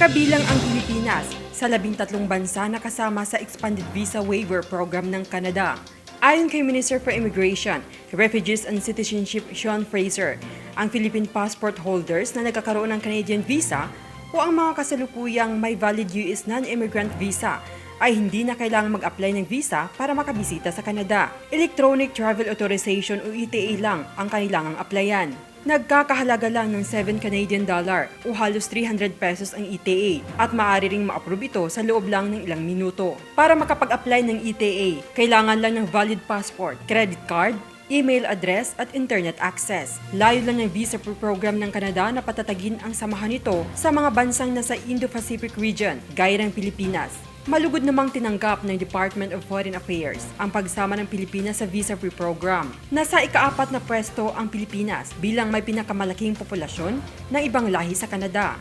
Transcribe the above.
Kabilang ang Pilipinas sa labing tatlong bansa na kasama sa Expanded Visa Waiver Program ng Canada. Ayon kay Minister for Immigration, Refugees and Citizenship Sean Fraser, ang Philippine passport holders na nagkakaroon ng Canadian visa o ang mga kasalukuyang may valid US non-immigrant visa ay hindi na kailangang mag-apply ng visa para makabisita sa Canada. Electronic Travel Authorization o ETA lang ang kailangang applyan. Nagkakahalaga lang ng 7 Canadian dollar o halos 300 pesos ang ETA at maaari ring ma-approve ito sa loob lang ng ilang minuto. Para makapag-apply ng ETA, kailangan lang ng valid passport, credit card, email address at internet access. Layo lang ng visa pro- program ng Canada na patatagin ang samahan nito sa mga bansang nasa Indo-Pacific region, gaya ng Pilipinas. Malugod namang tinanggap ng Department of Foreign Affairs ang pagsama ng Pilipinas sa visa-free program. Nasa ikaapat na pwesto ang Pilipinas bilang may pinakamalaking populasyon ng ibang lahi sa Canada.